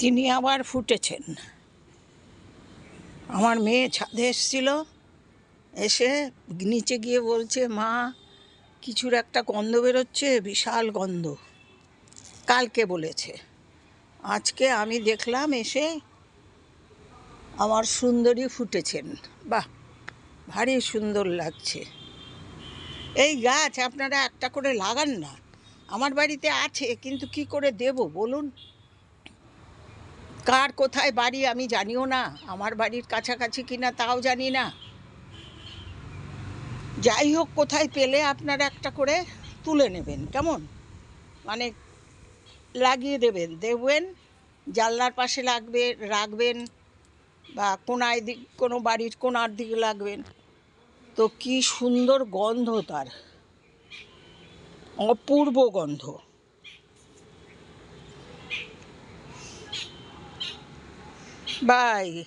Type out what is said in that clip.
তিনি আবার ফুটেছেন। আমার মেয়ে ছাদে এসেছিল, এসে নিচে গিয়ে বলছে, মা, কিছুর একটা গন্ধ বেরোচ্ছে, বিশাল গন্ধ। কালকে বলেছে। আজকে আমি দেখলাম এসে আমার সুন্দরী ফুটেছেন। বাহ, ভারী সুন্দর লাগছে। এই গাছ আপনারা একটা করে লাগান না। আমার বাড়িতে আছে, কিন্তু কি করে দেব বলুন? কার কোথায় বাড়ি আমি জানিও না। আমার বাড়ির কাছাকাছি কিনা তাও জানি না। যাই হোক, কোথায় পেলে আপনারা একটা করে তুলে নেবেন, কেমন? মানে লাগিয়ে দেবেন দেখবেন জানলার পাশে লাগবে, রাখবেন, বা কোনায় দিক কোনো বাড়ির কোনার দিকে লাগবেন। তো কি সুন্দর গন্ধ তার, অপূর্ব গন্ধ। Bye.